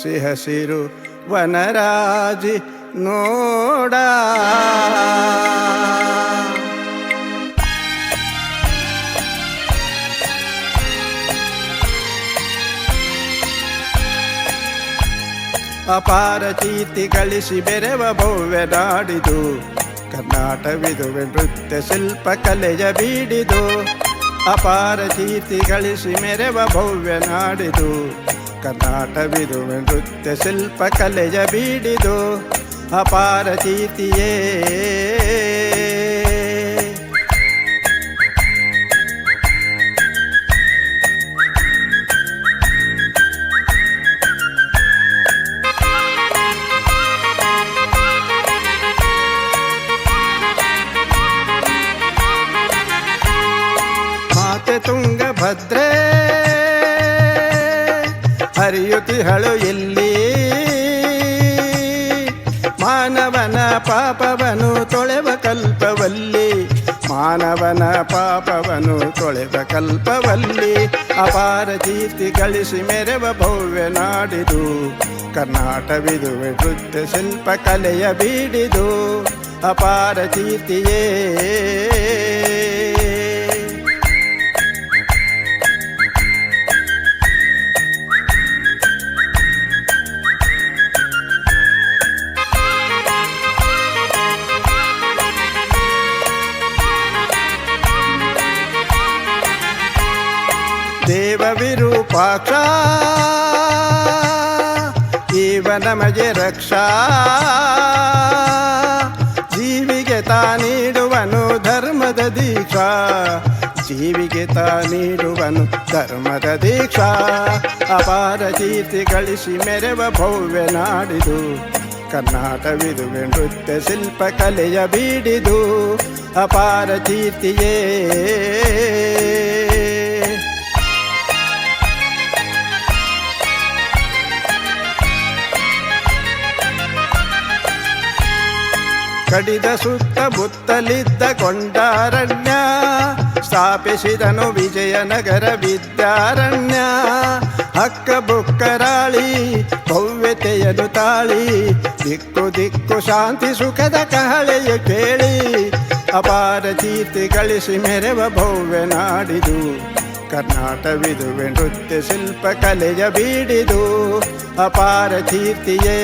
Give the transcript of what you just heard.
ಹಸಿ ಹಸಿರು ವನರಾಜಿ ನೋಡ. ಅಪಾರ ಚೀತಿ ಗಳಿಸಿ ಬೆರೆವ ಭವ್ಯ ನಾಡಿದು. ಕರ್ನಾಟವಿದುವೆ ನೃತ್ಯ ಶಿಲ್ಪ ಕಲೆಯ ಬೀಡಿದು. ಅಪಾರ ಚೀತಿ ಗಳಿಸಿ ಮೆರೆವ ಭವ್ಯ ನಾಡಿದು. ಕರ್ನಾಟವಿದುವೆ ನೃತ್ಯ ಶಿಲ್ಪ ಕಲೆಯ ಬೀಡಿದು ಅಪಾರ ಕೀರ್ತಿಯೇ ಮಾತೆ ತುಂಗಭದ್ರೆ ಹರಿಯುತಿಹಳು ಎಲ್ಲಿ ಮಾನವನ ಪಾಪವನು ತೊಳೆವ ಕಲ್ಪವಲ್ಲಿ. ಮಾನವನ ಪಾಪವನು ತೊಳೆವ ಕಲ್ಪವಲ್ಲಿ. ಅಪಾರ ಕೀರ್ತಿ ಗಳಿಸಿ ಮೆರೆವ ಭವ್ಯ ನಾಡಿದು. ಕರ್ನಾಟವಿದುವೆ ನೃತ್ಯ ಶಿಲ್ಪ ಕಲೆಯ ಬೀಡಿದು. ಅಪಾರ ಕೀರ್ತಿಯೇ ವಿರೂಪಾಕ್ಷ. ಜೀವ ನಮಗೆ ರಕ್ಷಾ. ಜೀವಿಗೆ ತಾ ನೀಡುವನು ಧರ್ಮದ ದೀಕ್ಷಾ. ಜೀವಿಗೆ ತಾ ನೀಡುವನು ಧರ್ಮದ ದೀಕ್ಷಾ. ಅಪಾರ ಕೀರ್ತಿ ಗಳಿಸಿ ಮೆರವ ಭವ್ಯ ನಾಡಿದು. ಕರ್ನಾಟವಿದುವೆ ನೃತ್ಯ ಶಿಲ್ಪ ಕಲೆಯ ಬೀಡಿದು. ಅಪಾರ ಕೀರ್ತಿಯೇ ಕಡಿದ ಸುತ್ತ ಬುತ್ತಲಿದ್ದ ಕೊಂಡಾರಣ್ಯ, ಸ್ಥಾಪಿಸಿದನು ವಿಜಯನಗರ ವಿದ್ಯಾರಣ್ಯ. ಹಕ್ಕ ಬುಕ್ಕರಾಳಿ ಭವ್ಯತೆಯನು ತಾಳಿ, ದಿಕ್ಕು ದಿಕ್ಕು ಶಾಂತಿ ಸುಖದ ಕಹಳೆಯ ಕೇಳಿ, ಅಪಾರ ಕೀರ್ತಿ ಗಳಿಸಿ ಮೆರೆವ ಭವ್ಯ ನಾಡಿದು. ಕರ್ನಾಟವಿದುವೆ ನೃತ್ಯ ಶಿಲ್ಪ ಕಲೆಯ ಬೀಡಿದು, ಅಪಾರ ಕೀರ್ತಿಯೇ.